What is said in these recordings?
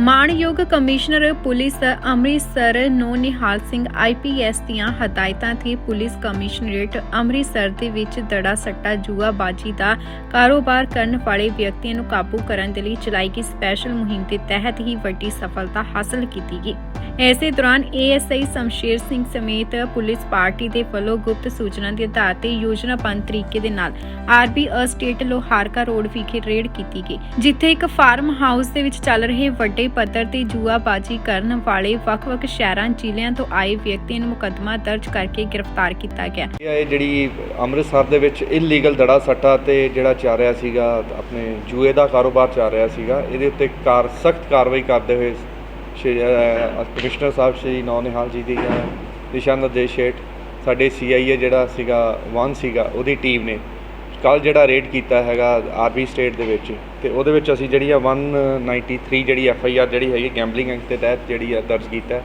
ਮਾਣਯੋਗ commissioner police Amritsar ਨੂੰ ਨਿਹਾਲ Singh IPS ਦੀਆਂ ਹਦਾਇਤਾਂ ਤੇ ਪੁਲਿਸ ਕਮਿਸ਼ਨਰੇਟ ਅੰਮ੍ਰਿਤਸਰ ਦੇ ਵਿੱਚ ਦੜਾ ਸੱਟਾ, ਜੂਆਬਾਜੀ ਦਾ ਕਾਰੋਬਾਰ ਕਰਨ ਵਾਲੇ ਵਿਅਕਤੀਆਂ ਨੂੰ ਕਾਬੂ ਕਰਨ ਦੇ ਲਈ ਚਲਾਈ ਗਈ ਸਪੈਸ਼ਲ ਮੁਹਿੰਮ ਦੇ ਤਹਿਤ ਹੀ ਵੱਡੀ ਸਫਲਤਾ ਹਾਸਲ ਕੀਤੀ ਗਈ। ਇਸੇ ਦੌਰਾਨ ਏਐਸਆਈ ਸ਼ਮਸ਼ੇਰ ਸਿੰਘ ਸਮੇਤ ਪੁਲਿਸ ਪਾਰਟੀ ਦੇ ਵੱਲੋਂ ਗੁਪਤ ਸੂਚਨਾ ਦੇ ਆਧਾਰ ਤੇ ਯੋਜਨਾਬੱਧ ਤਰੀਕੇ ਦੇ ਨਾਲ ਆਰਬੀ ਅਸਟੇਟ ਲੋਹਾਰਕਾ ਰੋਡ ਵਿਖੇ ਰੇਡ ਕੀਤੀ ਗਈ, ਜਿੱਥੇ ਇੱਕ ਫਾਰਮ ਹਾਊਸ ਦੇ ਵਿੱਚ ਚੱਲ ਰਹੇ ਵੱਡੇ ਪੱਧਰ ਤੇ ਜੂਆਬਾਜੀ ਕਰਨ ਵਾਲੇ ਵੱਖ-ਵੱਖ ਸ਼ਹਿਰਾਂ, ਜ਼ਿਲ੍ਹਿਆਂ ਤੋਂ ਆਏ ਵਿਅਕਤੀਆਂ ਨੂੰ ਮੁਕੱਦਮਾ ਦਰਜ ਕਰਕੇ ਗ੍ਰਿਫਤਾਰ ਕੀਤਾ ਗਿਆ। ਇਹ ਜਿਹੜੀ ਅੰਮ੍ਰਿਤਸਰ ਦੇ ਵਿੱਚ ਇਲੀਗਲ ਦੜਾ ਸੱਟਾ ਤੇ ਜਿਹੜਾ ਚੱਲ ਰਿਹਾ ਸੀਗਾ, ਆਪਣੇ ਜੂਏ ਦਾ ਕਾਰੋਬਾਰ ਚੱਲ ਰਿਹਾ ਸੀਗਾ, ਇਹਦੇ ਉੱਤੇ ਕਾਰ, ਸਖਤ ਕਾਰਵਾਈ ਕਰਦੇ ਹੋਏ ਸ਼੍ਰੀ ਕਮਿਸ਼ਨਰ ਸਾਹਿਬ ਸ਼੍ਰੀ ਨੌ ਨਿਹਾਲ ਜੀ ਦੀ ਅਹ, ਦਿਸ਼ਾ ਨਿਰਦੇਸ਼ ਹੇਠ ਸਾਡੇ ਸੀਆਈਏ ਜਿਹੜਾ ਸੀਗਾ ਵਨ ਸੀਗਾ ਉਹਦੀ ਟੀਮ ਨੇ ਕੱਲ ਜਿਹੜਾ ਰੇਡ ਕੀਤਾ ਹੈਗਾ ਆਰਬੀ ਸਟੇਟ ਦੇ ਵਿੱਚ ਤੇ ਉਹਦੇ ਵਿੱਚ ਅਸੀਂ ਜਿਹੜੀ ਆ 193 ਜਿਹੜੀ ਐਫ ਆਈ ਆਰ ਜਿਹੜੀ ਹੈਗੀ ਗੈਂਬਲਿੰਗ ਐਕਟ ਦੇ ਤਹਿਤ ਜਿਹੜੀ ਆ ਦਰਜ ਕੀਤਾ।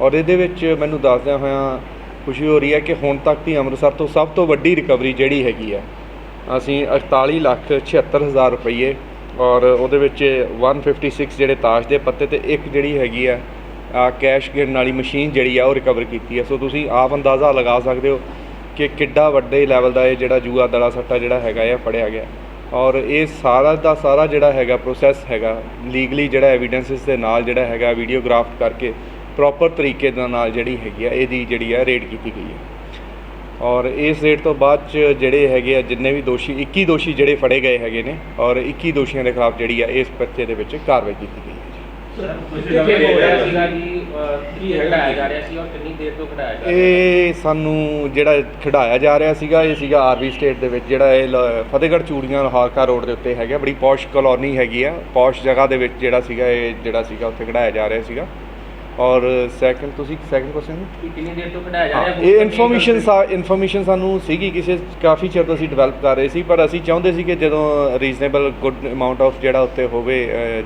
ਔਰ ਇਹਦੇ ਵਿੱਚ ਮੈਨੂੰ ਦੱਸਦਿਆਂ ਹੋਇਆਂ ਖੁਸ਼ੀ ਹੋ ਰਹੀ ਹੈ ਕਿ ਹੁਣ ਤੱਕ ਦੀ ਅੰਮ੍ਰਿਤਸਰ ਤੋਂ ਸਭ ਤੋਂ ਵੱਡੀ ਰਿਕਵਰੀ ਜਿਹੜੀ ਹੈਗੀ ਆ ਅਸੀਂ 48 ਲੱਖ 76 ਹਜ਼ਾਰ ਰੁਪਏ ਔਰ ਉਹਦੇ ਵਿੱਚ 156 ਜਿਹੜੇ ਤਾਸ਼ ਦੇ ਪੱਤੇ ਤੇ ਇੱਕ ਜਿਹੜੀ ਹੈਗੀ ਆ ਕੈਸ਼ ਗਿਣਨ ਵਾਲੀ ਮਸ਼ੀਨ ਜਿਹੜੀ ਆ, ਉਹ ਰਿਕਵਰ ਕੀਤੀ ਹੈ ਸੋ ਤੁਸੀਂ ਆਪ ਅੰਦਾਜ਼ਾ ਲਗਾ ਸਕਦੇ ਹੋ ਕਿ ਕਿੱਡਾ ਵੱਡੇ ਲੈਵਲ ਦਾ ਇਹ ਜਿਹੜਾ ਜੂਆ ਦੜਾ ਸੱਟਾ ਜਿਹੜਾ ਹੈਗਾ ਆ ਫੜਿਆ ਗਿਆ। ਔਰ ਇਹ ਸਾਰਾ ਦਾ ਸਾਰਾ ਜਿਹੜਾ ਹੈਗਾ ਪ੍ਰੋਸੈਸ ਹੈਗਾ ਲੀਗਲੀ ਜਿਹੜਾ ਐਵੀਡੈਂਸਸ ਦੇ ਨਾਲ ਜਿਹੜਾ ਹੈਗਾ ਵੀਡੀਓਗ੍ਰਾਫ ਕਰਕੇ ਪ੍ਰੋਪਰ ਤਰੀਕੇ ਦੇ ਨਾਲ ਜਿਹੜੀ ਹੈਗੀ ਆ, ਇਹਦੀ ਜਿਹੜੀ ਆ ਰੇਡ ਕੀਤੀ ਗਈ ਹੈ ਔਰ ਇਸ ਰੇਟ ਤੋਂ ਬਾਅਦ ਚ ਜਿਹੜੇ ਹੈਗੇ ਆ ਜਿੰਨੇ ਵੀ ਦੋਸ਼ੀ 21 ਦੋਸ਼ੀ ਜਿਹੜੇ ਫੜੇ ਗਏ ਹੈਗੇ ਨੇ ਔਰ 21 ਦੋਸ਼ੀਆਂ ਦੇ ਖਿਲਾਫ ਜਿਹੜੀ ਆ ਇਸ ਪਰਚੇ ਦੇ ਵਿੱਚ ਕਾਰਵਾਈ ਕੀਤੀ ਗਈ ਹੈ ਇਹ ਸਾਨੂੰ ਜਿਹੜਾ ਖਿਡਾਇਆ ਜਾ ਰਿਹਾ ਸੀਗਾ ਇਹ ਸੀਗਾ ਆਰਬੀ ਸਟੇਟ ਦੇ ਵਿੱਚ ਜਿਹੜਾ ਇਹ ਫਤਿਹਗੜ੍ਹ ਚੂੜੀਆਂ ਲੋਹਾਰਕਾ ਰੋਡ ਦੇ ਉੱਤੇ ਹੈਗਾ ਬੜੀ ਪੌਸ਼ ਕਲੋਨੀ ਹੈਗੀ ਆ ਪੌਸ਼ ਜਗ੍ਹਾ ਦੇ ਵਿੱਚ ਜਿਹੜਾ ਸੀਗਾ ਇਹ ਜਿਹੜਾ ਸੀਗਾ ਉੱਥੇ ਖਿਡਾਇਆ ਜਾ ਰਿਹਾ ਸੀਗਾ। ਔਰ ਸੈਕੰਡ ਤੁਸੀਂ ਸੈਕੰਡ ਕੁਐਸਚਨ ਕਿੰਨੀ ਦੇਰ ਤੋਂ ਖੜਾਇਆ ਜਾ ਰਿਹਾ ਇਹ ਇਨਫੋਰਮੇਸ਼ਨ ਇਨਫੋਰਮੇਸ਼ਨ ਸਾਨੂੰ ਸੀਗੀ ਕਿਸੇ ਕਾਫੀ ਚਿਰ ਤੋਂ ਅਸੀਂ ਡਿਵੈਲਪ ਕਰ ਰਹੇ ਸੀ ਪਰ ਅਸੀਂ ਚਾਹੁੰਦੇ ਸੀ ਕਿ ਜਦੋਂ ਰੀਜ਼ਨੇਬਲ ਗੁੱਡ ਅਮਾਉਂਟ ਆਫ ਜਿਹੜਾ ਉੱਤੇ ਹੋਵੇ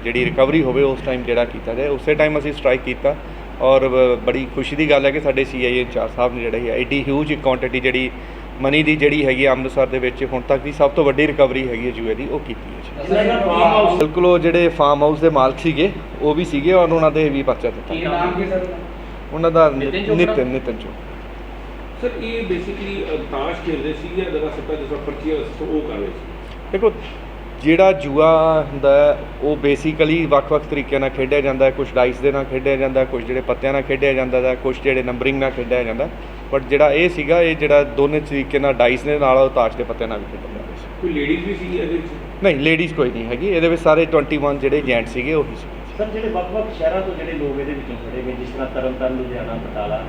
ਜਿਹੜੀ ਰਿਕਵਰੀ ਹੋਵੇ ਉਸ ਟਾਈਮ ਜਿਹੜਾ ਕੀਤਾ ਜਾਏ ਉਸੇ ਟਾਈਮ ਅਸੀਂ ਸਟ੍ਰਾਈਕ ਕੀਤਾ। ਔਰ ਬੜੀ ਖੁਸ਼ੀ ਦੀ ਗੱਲ ਹੈ ਕਿ ਸਾਡੇ ਸੀਆਈਏ ਇੰਚਾਰਜ ਸਾਹਿਬ ਨੇ ਜਿਹੜੀ ਹੈ ਐਡੀ ਹਿਊਜ ਕੁਆਂਟੀਟੀ ਜਿਹੜੀ ਮਨੀ ਦੀ ਜਿਹੜੀ ਹੈਗੀ ਆ ਅੰਮ੍ਰਿਤਸਰ ਦੇ ਵਿੱਚ ਹੁਣ ਤੱਕ ਦੀ ਸਭ ਤੋਂ ਵੱਡੀ ਰਿਕਵਰੀ ਹੈਗੀ ਹੈ ਜੂਏ ਦੀ ਉਹ ਕੀਤੀ ਹੈ ਜੀ। ਬਿਲਕੁਲ ਉਹ ਜਿਹੜੇ ਫਾਰਮ ਹਾਊਸ ਦੇ ਮਾਲਕ ਸੀਗੇ ਉਹ ਵੀ ਸੀਗੇ ਔਰ ਉਹਨਾਂ ਦੇ ਵੀ ਪਰਚਾ ਦਿੱਤਾ। ਕੀ ਨਾਮ ਕੀ ਸਰ? ਉਹਨਾਂ ਦਾ ਨਿਤਿਨ? ਨਿਤਿਨ ਚੋਪੜਾ। ਸਰ ਇਹ ਬੇਸਿਕਲੀ ਤਾਸ਼ ਖੇਡਦੇ ਸੀ ਜਾਂ ਜਗ੍ਹਾ ਸੱਟਾ ਜਿਸ ਤਰ੍ਹਾਂ ਪਰਚੀਆਂ ਉਹ ਕਰ ਰਹੇ ਸੀ। ਦੇਖੋ ਜਿਹੜਾ ਜੂਆ ਹੁੰਦਾ ਹੈ, ਉਹ ਬੇਸਿਕਲੀ ਵੱਖ-ਵੱਖ ਤਰੀਕਿਆਂ ਨਾਲ ਖੇਡਿਆ ਜਾਂਦਾ ਹੈ। ਕੁਝ ਡਾਈਸ ਦੇ ਨਾਲ ਖੇਡਿਆ ਜਾਂਦਾ ਹੈ ਕੁਝ ਜਿਹੜੇ ਪੱਤਿਆਂ ਨਾਲ ਖੇਡਿਆ ਜਾਂਦਾ ਹੈ ਕੁਝ ਜਿਹੜੇ ਨੰਬਰਿੰਗ ਨਾਲ ਖੇਡਿਆ ਜਾਂਦਾ ਬਟ ਜਿਹੜਾ ਇਹ ਸੀਗਾ ਇਹ ਜਿਹੜਾ ਦੋਨੇ ਤਰੀਕੇ ਨਾਲ ਡਾਈਸ ਦੇ ਨਾਲ ਉਹ ਤਾਸ਼ ਦੇ ਪੱਤਿਆਂ ਨਾਲ ਵੀ ਖੇਡਿਆ ਜਾਂਦਾ ਸੀ। ਕੋਈ ਲੇਡੀਜ਼ ਵੀ ਸੀ ਇਹਦੇ ਵਿੱਚ? ਨਹੀਂ ਲੇਡੀਜ਼ ਕੋਈ ਨਹੀਂ ਹੈਗੀ। ਇਹਦੇ ਵਿੱਚ ਸਾਰੇ 21 ਜਿਹੜੇ ਜੈਂਟ ਸੀਗੇ ਉਹੀ ਸੀ। ਸਰ ਜਿਹੜੇ ਵੱਖ-ਵੱਖ ਸ਼ਹਿਰਾਂ ਤੋਂ ਜਿਹੜੇ ਲੋਕ ਇਹਦੇ ਵਿੱਚੋਂ ਖੜੇ ਗਏ ਜਿਸ ਤਰ੍ਹਾਂ ਤਰਨਤਾਰਨ ਲੁਧਿਆਣਾ ਬਟਾਲਾ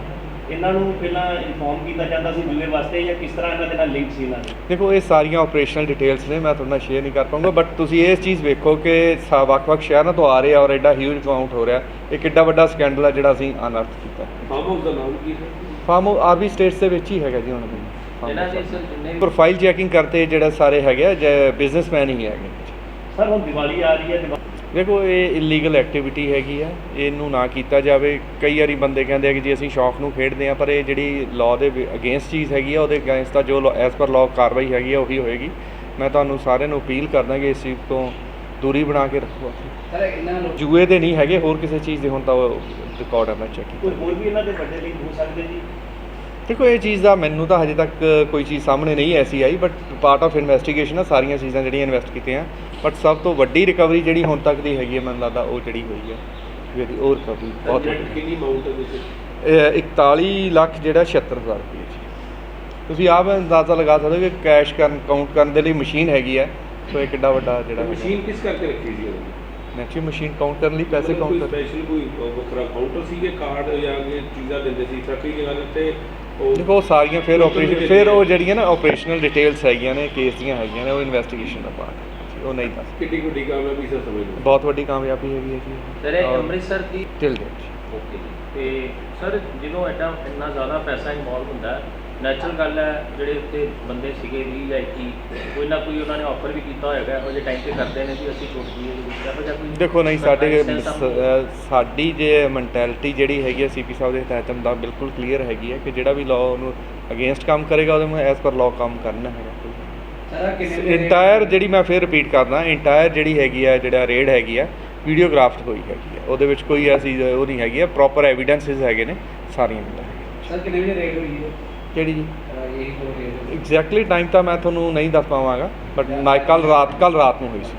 ਇਹਨਾਂ ਨੂੰ ਪਹਿਲਾਂ ਇਨਫੋਰਮ ਕੀਤਾ ਜਾਂਦਾ ਸੀ ਜੂਏ ਵਾਸਤੇ ਜਾਂ ਕਿਸ ਤਰ੍ਹਾਂ ਇਹਨਾਂ ਦੇ ਨਾਲ ਲਿੰਕ ਸੀ ਇਹਨਾਂ ਦੇ? ਦੇਖੋ ਇਹ ਸਾਰੀਆਂ ਆਪਰੇਸ਼ਨਲ ਡਿਟੇਲਸ ਨੇ ਮੈਂ ਤੁਹਾਡੇ ਨਾਲ ਸ਼ੇਅਰ ਨਹੀਂ ਕਰ ਪਾਉਂਗਾ ਬਟ ਤੁਸੀਂ ਇਹ ਚੀਜ਼ ਵੇਖੋ ਕਿ ਸਾ- ਵੱਖ-ਵੱਖ ਸ਼ਹਿਰਾਂ ਤੋਂ ਆ ਰਹੇ ਆ ਔਰ ਐਡਾ ਹਿਊਜ ਅਮਾਉਂਟ ਹੋ ਰਿਹਾ। ਇਹ ਕਿੱਡਾ ਵੱਡਾ ਸਕੈਂਡਲ ਆ ਜਿਹੜਾ ਅਸੀਂ ਅਨਰਥ ਕੀਤਾ। ਹਾਊਸ ਦਾ ਨਾਮ ਕੀ ਹੈ? ਫਾਰਮ ਆਰਬੀ ਸਟੇਟਸ ਦੇ ਵਿੱਚ ਹੀ ਹੈਗਾ ਜੀ ਹੁਣ ਵੀ ਇਹਨਾਂ ਦੇ ਸਰ ਜਿੰਨੇ ਵੀ ਪ੍ਰੋਫਾਈਲ ਚੈਕਿੰਗ ਕਰਤੇ ਜਿਹੜੇ ਸਾਰੇ ਹੈਗੇ ਆ ਬਿਜ਼ਨਸਮੈਨ ਹੀ ਹੈਗੇ। ਸਰ ਹੁਣ ਦੀਵਾਲੀ ਆ ਰਹੀ ਹੈ ਦੀਵਾ- ਦੇਖੋ ਇਹ ਇਲੀਗਲ ਐਕਟੀਵਿਟੀ ਹੈਗੀ ਆ ਇਹਨੂੰ ਨਾ ਕੀਤਾ ਜਾਵੇ। ਕਈ ਵਾਰੀ ਬੰਦੇ ਕਹਿੰਦੇ ਆ ਕਿ ਜੀ ਅਸੀਂ ਸ਼ੌਕ ਨੂੰ ਖੇਡਦੇ ਆ ਪਰ ਇਹ ਜਿਹੜੀ ਲਾਅ ਦੇ ਅਗੇਂਸਟ ਚੀਜ਼ ਹੈਗੀ ਆ ਉਹਦੇ ਅਗੇਂਸਟ ਤਾਂ ਜੋ ਐਸ ਪਰ ਲਾਅ ਕਾਰਵਾਈ ਹੈਗੀ ਆ ਉਹੀ ਹੋਏਗੀ। ਮੈਂ ਤੁਹਾਨੂੰ ਸਾਰਿਆਂ ਨੂੰ ਅਪੀਲ ਕਰਦਾ ਕਿ ਇਸ ਚੀਜ਼ ਤੋਂ ਦੂਰੀ ਬਣਾ ਕੇ ਰੱਖੋ ਸਰ ਇਹਨਾਂ ਨੂੰ ਜੂਏ ਦੇ ਨਹੀਂ ਹੈਗੇ ਹੋਰ ਕਿਸੇ ਚੀਜ਼ ਦੇ ਹੁਣ ਤਾਂ ਰਿਕਾਰਡ ਹੈ ਮੈਂ ਚੈੱਕ ਕੀਤਾ। ਕੋਈ ਹੋਰ ਵੀ ਇਹਨਾਂ ਦੇ ਵੱਡੇ ਲਿੰਕ ਹੋ ਸਕਦੇ ਜੀ? ਦੇਖੋ ਇਹ ਚੀਜ਼ ਦਾ ਮੈਨੂੰ ਤਾਂ ਹਜੇ ਤੱਕ ਕੋਈ ਚੀਜ਼ ਸਾਹਮਣੇ ਨਹੀਂ ਐਸੀ ਆਈ ਬਟ ਪਾਰਟ ਆਫ ਇਨਵੈਸਟੀਗੇਸ਼ਨ ਆ ਸਾਰੀਆਂ ਚੀਜ਼ਾਂ ਜਿਹੜੀਆਂ ਇਨਵੈਸਟ ਕੀਤੀਆਂ। ਬਟ ਸਭ ਤੋਂ ਵੱਡੀ ਰਿਕਵਰੀ ਜਿਹੜੀ ਹੁਣ ਤੱਕ ਦੀ ਹੈਗੀ ਹੈ ਮੈਨੂੰ ਲੱਗਦਾ ਉਹ ਜਿਹੜੀ ਹੋਈ ਹੈ ਜਿਹੜੀ ਉਹ ਰਿਕਵਰੀ ਬਹੁਤ ਕਿੰਨੀ ਅਮਾਉਂਟ ਹੈ ਵਿੱਚ? ਇਹ 41 ਲੱਖ ਜਿਹੜਾ 76000 ਰੁਪਏ ਜੀ ਤੁਸੀਂ ਆਪ ਅੰਦਾਜ਼ਾ ਲਗਾ ਸਕਦੇ ਹੋ ਕਿ ਕੈਸ਼ ਕਰਨ ਕਾਊਂਟ ਕਰਨ ਦੇ ਲਈ ਮਸ਼ੀਨ ਹੈਗੀ ਹੈ ਸੋ ਇਹ ਕਿੱਡਾ ਵੱਡਾ ਜਿਹੜਾ ਮਸ਼ੀਨ ਕਿਸ ਕਰਕੇ ਰੱਖੀ ਸੀ ਉਹਨੇ? ਨੈਚੁਰਲ ਮਸ਼ੀਨ ਕਾਊਂਟ ਕਰਨ ਲਈ ਪੈਸੇ ਕਾਊਂਟ ਕੋਈ ਕਰ ਸਪੈਸ਼ਲ ਕੋਈ ਵੱਖਰਾ ਕਾਊਂਟਰ ਸੀ ਕਿ ਕਾਰਡ ਜਾਂ ਕਿ ਚੀਜ਼ਾਂ ਦਿੰਦੇ ਸੀ ਸਰਕੀ ਜਗ੍ਹਾ ਦੇ ਉੱਤੇ? ਉਹ ਦੇਖੋ ਸਾਰੀਆਂ ਫਿਰ ਆਪਰੇਸ਼ਨ ਫਿਰ ਉਹ ਜਿਹੜੀਆਂ ਨਾ ਆਪਰੇਸ਼ਨਲ ਡਿਟੇਲਸ ਹੈਗੀਆਂ ਨੇ ਕੇਸ ਦੀਆਂ ਹੈਗੀਆਂ ਨੇ ਉਹ ਇਨਵੈਸਟੀਗੇਸ਼ਨ ਦਾ ਪਾਰਟ ਹੈ। ਉਹ ਨਹੀਂ ਦੱਸ ਕਿੱਡੀ ਵੱਡੀ ਕਾਮਯਾਬੀ ਸਰ ਸਮਝ ਲਓ। ਬਹੁਤ ਵੱਡੀ ਕਾਮਯਾਬੀ ਹੈਗੀ ਹੈ ਜੀ। ਸਰ ਇਹ ਅੰਮ੍ਰਿਤਸਰ ਦੀ ਟਿਲ ਡੇਟ ਓਕੇ ਜੀ। ਤੇ ਸਰ ਜਦੋਂ ਐਡਾ ਇੰਨਾ ਜ਼ਿਆਦਾ ਪੈਸਾ ਇਨਵੋਲਵ ਹੁੰਦਾ ਹੈ ਨੈਚੁਰਲ ਗੱਲ ਹੈ ਜਿਹੜੇ ਉੱਤੇ ਬੰਦੇ ਸੀਗੇ 20 ਜਾਂ 21 ਕੋਈ ਨਾ ਕੋਈ ਉਹਨਾਂ ਨੇ ਆਫਰ ਵੀ ਕੀਤਾ ਹੋਏਗਾ ਇਹੋ ਜਿਹੇ ਟਾਈਮ ਤੇ ਕਰਦੇ ਨੇ ਵੀ ਅਸੀਂ ਛੋਟ ਇਹੋ ਜਿਹਾ ਕੋਈ ਦੇਖੋ ਨਹੀਂ ਸਾਡੇ ਸ- ਸਾਡੀ ਜੇ ਮੈਂਟੈਲਿਟੀ ਜਿਹੜੀ ਹੈਗੀ ਹੈ ਸੀਪੀ ਸਾਹਿਬ ਦੇ ਹਦਾਇਤਾਂ ਦਾ ਬਿਲਕੁਲ ਕਲੀਅਰ ਹੈਗੀ ਹੈ ਕਿ ਜਿਹੜਾ ਵੀ ਲਾਅ ਉਹਨੂੰ ਅਗੇਂਸਟ ਕੰਮ ਕਰੇਗਾ ਉਹਦੇ ਨੂੰ ਐਸ ਪਰ ਲਾਅ ਕੰਮ ਕਰਨਾ ਹੈਗਾ। ਇੰਟਾਇਰ ਜਿਹੜੀ ਮੈਂ ਫਿਰ ਰਿਪੀਟ ਕਰਦਾ ਇੰਟਾਇਰ ਜਿਹੜੀ ਹੈਗੀ ਆ ਜਿਹੜਾ ਰੇਡ ਹੈਗੀ ਆ ਵੀਡੀਓਗ੍ਰਾਫਟ ਹੋਈ ਹੈਗੀ ਹੈ। ਉਹਦੇ ਵਿੱਚ ਕੋਈ ਐਸੀ ਉਹ ਨਹੀਂ ਹੈਗੀ ਹੈ ਪ੍ਰੋਪਰ ਐਵੀਡੈਂਸਿਸ ਹੈਗੇ ਨੇ ਸਾਰੀਆਂ ਮਿਲਦਾ ਸਰ ਕਿੰਨੇ ਵਜੇ ਰੇਡ ਹੋਈ ਹੈ? ਕਿਹੜੀ ਜੀ? ਐਗਜ਼ੈਕਟਲੀ ਟਾਈਮ ਤਾਂ ਮੈਂ ਤੁਹਾਨੂੰ ਨਹੀਂ ਦੱਸ ਪਾਵਾਂਗਾ ਬਟ ਨਾ ਕੱਲ ਰਾਤ ਕੱਲ ਰਾਤ ਨੂੰ ਹੋਈ ਸੀ।